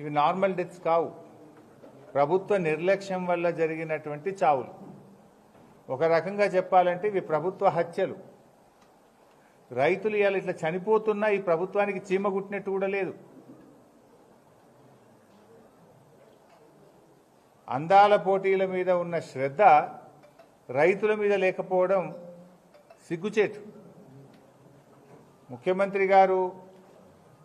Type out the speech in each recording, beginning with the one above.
ఇవి normal deaths కావు. ప్రభుత్వ నిర్లక్ష్యం వల్ల జరిగినటువంటి చావులు. ఒక రకంగా చెప్పాలంటే ఇవి ప్రభుత్వ హత్యలు. రైతులు ఇవాళ ఇట్లా చనిపోతున్నా ఈ ప్రభుత్వానికి చీమ కుట్టినట్టు కూడా లేదు. అందాల పోటీల మీద ఉన్న శ్రద్ధ రైతుల మీద లేకపోవడం సిగ్గుచేటు. ముఖ్యమంత్రి గారు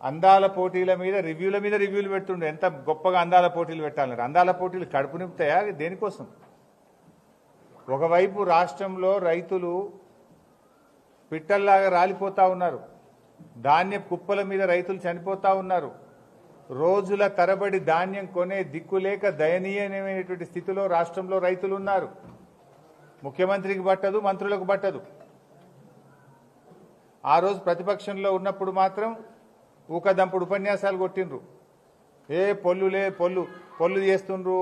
అందాల పోటీల మీద రివ్యూల మీద రివ్యూలు పెడుతుండే. ఎంత గొప్పగా అందాల పోటీలు పెట్టాలన్నారు. అందాల పోటీలు కడుపు నింపుతాయా? దేనికోసం? ఒకవైపు రాష్ట్రంలో రైతులు పిట్టల్లాగా రాలిపోతా ఉన్నారు. ధాన్య కుప్పల మీద రైతులు చనిపోతా ఉన్నారు. రోజుల తరబడి ధాన్యం కొనే దిక్కులేక దయనీయమైనటువంటి స్థితిలో రాష్ట్రంలో రైతులు ఉన్నారు ముఖ్యమంత్రికి పట్టదు మంత్రులకు పట్టదు. ఆ రోజు ప్రతిపక్షంలో ఉన్నప్పుడు మాత్రం ఊకదంపుడు ఉపన్యాసాలు కొట్టిండ్రు. ఏ పొల్లులే పొల్లు పొల్లు చేస్తుండ్రు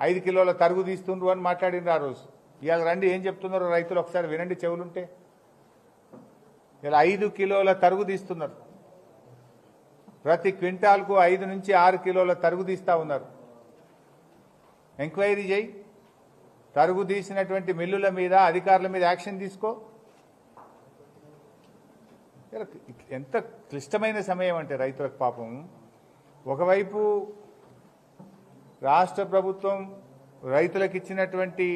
ఐదు కిలోల తరుగు తీస్తుండ్రు అని మాట్లాడిండ్రు ఆ రోజు. ఇవాళ రండి ఏం చెప్తున్నారో? రైతులు ఒకసారి వినండి చెవులుంటే. ఇలా ఐదు కిలోల తరుగు తీస్తున్నారు. ప్రతి క్వింటాల్కు ఐదు నుంచి ఆరు కిలోల తరుగు తీస్తా ఉన్నారు. ఎంక్వైరీ చేయి. తరుగు తీసినటువంటి మిల్లుల మీద అధికారుల మీద యాక్షన్ తీసుకో. ఎంత క్లిష్టమైన సమయం అంటే రైతులకు పాపం. ఒకవైపు రాష్ట్ర ప్రభుత్వం రైతులకు ఇచ్చినటువంటి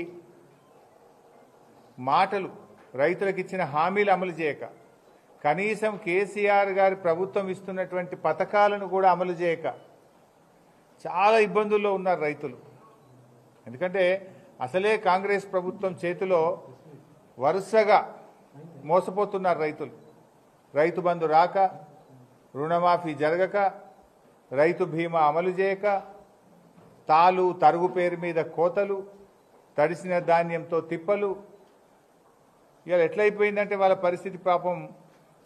మాటలు రైతులకు ఇచ్చిన హామీలు అమలు చేయక కనీసం కేసీఆర్ గారి ప్రభుత్వం ఇస్తున్నటువంటి పథకాలను కూడా అమలు చేయక చాలా ఇబ్బందుల్లో ఉన్నారు రైతులు. ఎందుకంటే అసలే కాంగ్రెస్ ప్రభుత్వం చేతిలో వరుసగా మోసపోతున్నారు రైతులు. రైతు బంధు రాక రుణమాఫీ జరగక రైతు బీమా అమలు చేయక తాలు తరుగు పేరు మీద కోతలు తడిసిన ధాన్యంతో తిప్పలు. ఇవాళ ఎట్లయిపోయిందంటే వాళ్ళ పరిస్థితి పాపం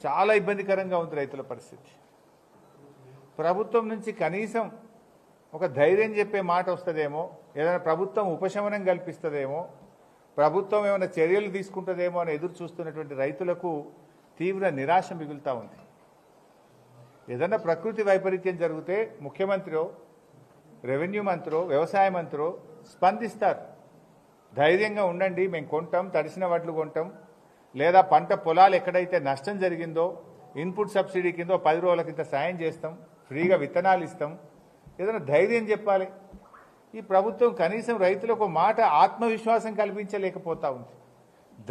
చాలా ఇబ్బందికరంగా ఉంది రైతుల పరిస్థితి. ప్రభుత్వం నుంచి కనీసం ఒక ధైర్యం చెప్పే మాట వస్తుందేమో ఏదైనా ప్రభుత్వం ఉపశమనం కల్పిస్తుందేమో ప్రభుత్వం ఏమైనా చర్యలు తీసుకుంటుందేమో అని ఎదురు చూస్తున్నటువంటి రైతులకు తీవ్ర నిరాశ మిగులుతా ఉంది. ఏదైనా ప్రకృతి వైపరీత్యం జరిగితే ముఖ్యమంత్రో రెవెన్యూ మంత్రో వ్యవసాయ మంత్రో స్పందిస్తారు. ధైర్యంగా ఉండండి మేము కొంటాం తడిసిన వడ్లు కొంటాం లేదా పంట పొలాలు ఎక్కడైతే నష్టం జరిగిందో ఇన్పుట్ సబ్సిడీ కింద పది రోజుల కింద సాయం చేస్తాం ఫ్రీగా విత్తనాలు ఇస్తాం. ఏదైనా ధైర్యం చెప్పాలి. ఈ ప్రభుత్వం కనీసం రైతులకు మాట ఆత్మవిశ్వాసం కల్పించలేకపోతా ఉంది.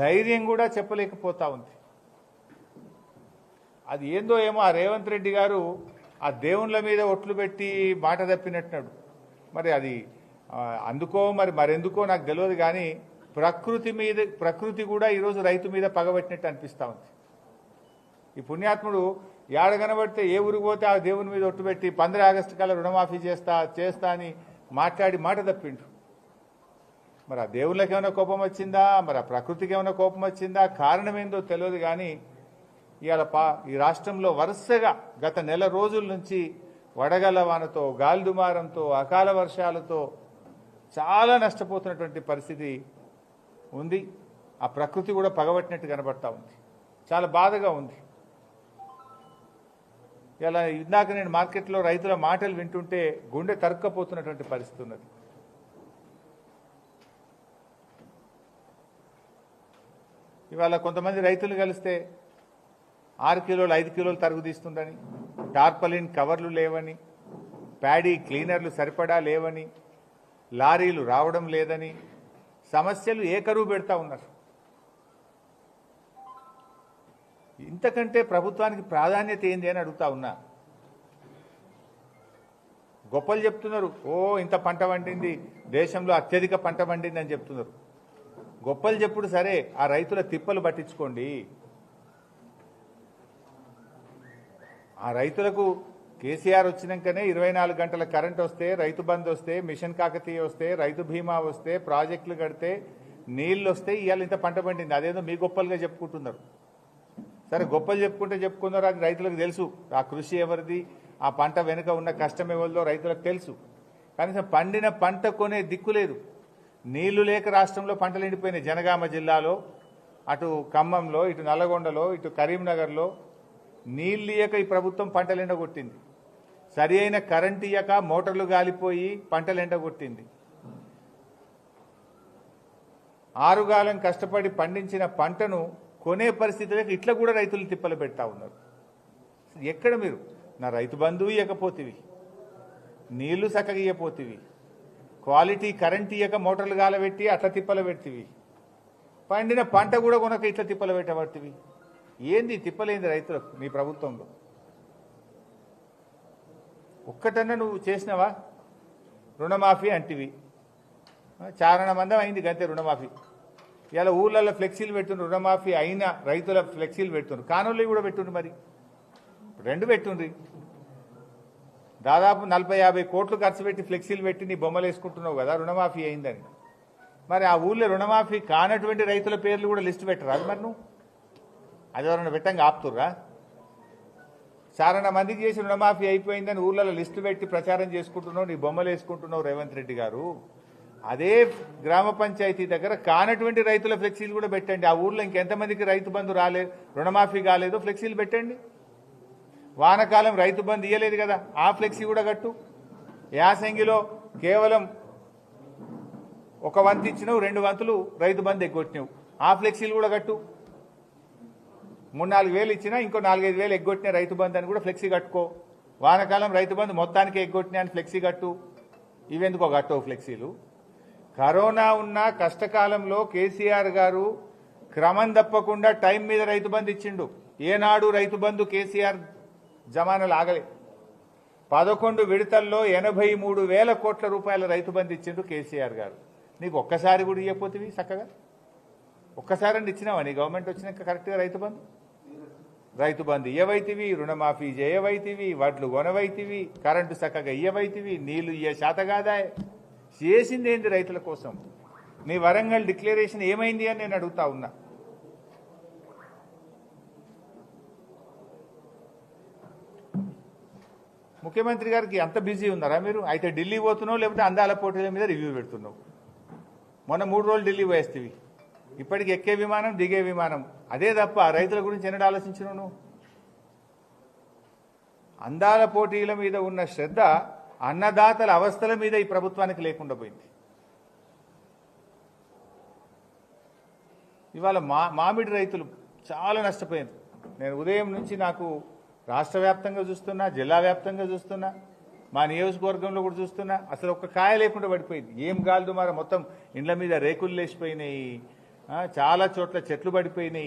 ధైర్యం కూడా చెప్పలేకపోతా ఉంది. అది ఏందో ఏమో ఆ రేవంత్ రెడ్డి గారు ఆ దేవుళ్ళ మీద ఒట్లు పెట్టి మాట తప్పినట్టున్నాడు. మరి అది అందుకో మరి మరెందుకో నాకు తెలియదు కానీ ప్రకృతి మీద ప్రకృతి కూడా ఈరోజు రైతు మీద పగబట్టినట్టు అనిపిస్తూ ఉంది. ఈ పుణ్యాత్ముడు ఏడ కనబడితే ఏ ఊరికి పోతే ఆ దేవుని మీద ఒట్టు పెట్టి పంద్ర ఆగస్టు కల్లా రుణమాఫీ చేస్తా చేస్తా అని మాట్లాడి మాట తప్పిండు. మరి ఆ దేవుళ్ళకి ఏమైనా కోపం వచ్చిందా? మరి ఆ ప్రకృతికి ఏమైనా కోపం వచ్చిందా? కారణం ఏందో తెలియదు కానీ ఇవాళ పా ఈ రాష్ట్రంలో వరుసగా గత నెల రోజుల నుంచి వడగల వానతో గాలిదుమారంతో అకాల వర్షాలతో చాలా నష్టపోతున్నటువంటి పరిస్థితి ఉంది. ఆ ప్రకృతి కూడా పగబట్టినట్టు కనబడతా ఉంది. చాలా బాధగా ఉంది. ఇలా ఇందాక నేను మార్కెట్లో రైతుల మాటలు వింటుంటే గుండె తరుక్కపోతున్నటువంటి పరిస్థితి ఉన్నది. ఇవాళ కొంతమంది రైతులు కలిస్తే ఆరు కిలోలు ఐదు కిలోలు తరుగు తీస్తుందని టార్పలిన్ కవర్లు లేవని ప్యాడీ క్లీనర్లు సరిపడా లేవని లారీలు రావడం లేదని సమస్యలు ఏకరువు పెడతా ఉన్నారు? ఇంతకంటే ప్రభుత్వానికి ప్రాధాన్యత ఏంది అని అడుగుతా ఉన్నా. గొప్పలు చెప్తున్నారు ఓ ఇంత పంట పండింది దేశంలో అత్యధిక పంట పండింది అని చెప్తున్నారు. గొప్పలు చెప్పుడు సరే ఆ రైతుల తిప్పలు పట్టించుకోండి. ఆ రైతులకు కేసీఆర్ వచ్చినాకనే ఇరవై నాలుగు గంటల కరెంట్ వస్తే రైతు బంద్ వస్తే మిషన్ కాకతీయ వస్తే రైతు బీమా వస్తే ప్రాజెక్టులు కడితే నీళ్ళు వస్తే ఇవాళ ఇంత పంట పండింది. అదేదో మీ గొప్పలుగా చెప్పుకుంటున్నారు. సరే గొప్పలు చెప్పుకుంటే చెప్పుకున్నారు? అది రైతులకు తెలుసు. ఆ కృషి ఎవరిది? ఆ పంట వెనుక ఉన్న కష్టం ఎవరిదో రైతులకు తెలుసు. కనీసం పండిన పంట కొనే దిక్కు లేదు. నీళ్ళు లేక రాష్ట్రంలో పంటలు ఎండిపోయినాయి. జనగామ జిల్లాలో అటు ఖమ్మంలో ఇటు నల్లగొండలో ఇటు కరీంనగర్లో నీళ్ళు ఇయ్యక ఈ ప్రభుత్వం పంటలు ఎండగొట్టింది సరి అయిన కరెంట్ ఇయ్యక మోటార్లు గాలిపోయి పంటలు ఎండగొట్టింది ఆరుగాలం కష్టపడి పండించిన పంటను కొనే పరిస్థితులకు ఇట్లా కూడా రైతులు తిప్పలు పెడతా ఉన్నారు. ఎక్కడ మీరు? నా రైతు బంధువు ఇవ్వకపోతేవి నీళ్ళు చక్కగా ఇవ్వపోతివి క్వాలిటీ కరెంట్ ఇయ్యక మోటార్లు గాలబెట్టి అట్లా తిప్పలు పెడతీవి. పండిన పంట కూడా కొనక ఇట్లా తిప్పలు పెట్టబడుతుంది ఏంది తిప్పలేంది రైతులకు మీ ప్రభుత్వంలో? ఒక్కటన్నా నువ్వు చేసినావా? రుణమాఫీ అంటివి. చారణ మందం అయింది గంతే రుణమాఫీ. ఇలా ఊళ్ళల్లో ఫ్లెక్సీలు పెట్టుండ్రు రుణమాఫీ అయిన రైతుల ఫ్లెక్సీలు పెట్టుండ్రు. కానోళ్ళు కూడా పెట్టుండ్రు మరి. రెండు పెట్టుండ్రి. దాదాపు నలభై యాభై కోట్లు ఖర్చు పెట్టి ఫ్లెక్సీలు పెట్టి నీ బొమ్మలు వేసుకుంటున్నావు కదా రుణమాఫీ అయిందని. మరి ఆ ఊళ్ళో రుణమాఫీ కానటువంటి రైతుల పేర్లు కూడా లిస్టు పెట్టరా అది మరి నువ్వు? అది ఎవరైనా పెట్టంగా ఆపుతుర్రా? చాలా మందికి చేసి రుణమాఫీ అయిపోయిందని ఊళ్ళలో లిస్టు పెట్టి ప్రచారం చేసుకుంటున్నావు నీ బొమ్మలు వేసుకుంటున్నావు రేవంత్ రెడ్డి గారు. అదే గ్రామ పంచాయతీ దగ్గర కానటువంటి రైతుల ఫ్లెక్సీలు కూడా పెట్టండి. ఆ ఊర్లో ఇంకెంతమందికి రైతు బంధు రాలేదు రుణమాఫీ కాలేదో ఫ్లెక్సీలు పెట్టండి. వానకాలం రైతు బంధు ఇయ్యలేదు కదా ఆ ఫ్లెక్సీ కూడా కట్టు. యాసంగిలో కేవలం ఒక వంతు ఇచ్చినావు రెండు వంతులు రైతు బంధు ఎగ్గొట్టినావు ఆ ఫ్లెక్సీలు కూడా కట్టు. మూడు నాలుగు వేలు ఇచ్చినా ఇంకో నాలుగైదు వేలు ఎగ్గొట్టిన రైతు బంధు అని కూడా ఫ్లెక్సీ కట్టుకో. వానకాలం రైతు బంధు మొత్తానికి ఎగ్గొట్టినా అని ఫ్లెక్సీ కట్టు. ఇవెందుకో కట్టవు ఫ్లెక్సీలు. కరోనా ఉన్న కష్టకాలంలో కేసీఆర్ గారు క్రమం తప్పకుండా టైం మీద రైతు బంధు ఇచ్చిండు. ఏనాడు రైతు బంధు కేసీఆర్ జమానాలు ఆగలే పదకొండు విడతల్లో ఎనభై మూడు వేల కోట్ల రూపాయల రైతు బంధు ఇచ్చిండు కేసీఆర్ గారు. నీకు ఒక్కసారి కూడా ఇవ్వకపోతే చక్కగా ఒక్కసారి ఇచ్చినావా నీ గవర్నమెంట్ వచ్చినాక కరెక్ట్గా రైతు బంధు? రైతు బంధు ఇయ్యవైతివి రుణమాఫీ చేయవైతివి వడ్లు కొనవైతివి కరెంటు చక్కగా ఇయ్యవైతివి నీళ్ళు ఇయ్య శాతగాదాయ చేసింది ఏంది రైతుల కోసం? నీ వరంగల్ డిక్లరేషన్ ఏమైంది అని నేను అడుగుతా ఉన్నా. ముఖ్యమంత్రి గారికి అంత బిజీ ఉన్నారా మీరు? అయితే ఢిల్లీ పోతున్నావు లేకపోతే అందాల పోటీల మీద రివ్యూ పెడుతున్నావు. మొన్న మూడు రోజులు ఢిల్లీ పోయేస్తేవి. ఇప్పటికి ఎక్కే విమానం దిగే విమానం. అదే తప్ప రైతుల గురించి ఎన్నడూ ఆలోచించను నువ్వు? అందాల పోటీల మీద ఉన్న శ్రద్ధ అన్నదాతల అవస్థల మీద ఈ ప్రభుత్వానికి లేకుండా పోయింది. ఇవాళ మా మామిడి రైతులు చాలా నష్టపోయారు నేను ఉదయం నుంచి నాకు రాష్ట్ర వ్యాప్తంగా చూస్తున్నా జిల్లా వ్యాప్తంగా చూస్తున్నా మా నియోజకవర్గంలో కూడా చూస్తున్నా. అసలు ఒక్క కాయ లేకుండా పడిపోయింది. ఏం గాలి దుమార మొత్తం ఇండ్ల మీద రేకులు లేచిపోయినాయి. చాలా చోట్ల చెట్లు పడిపోయినాయి.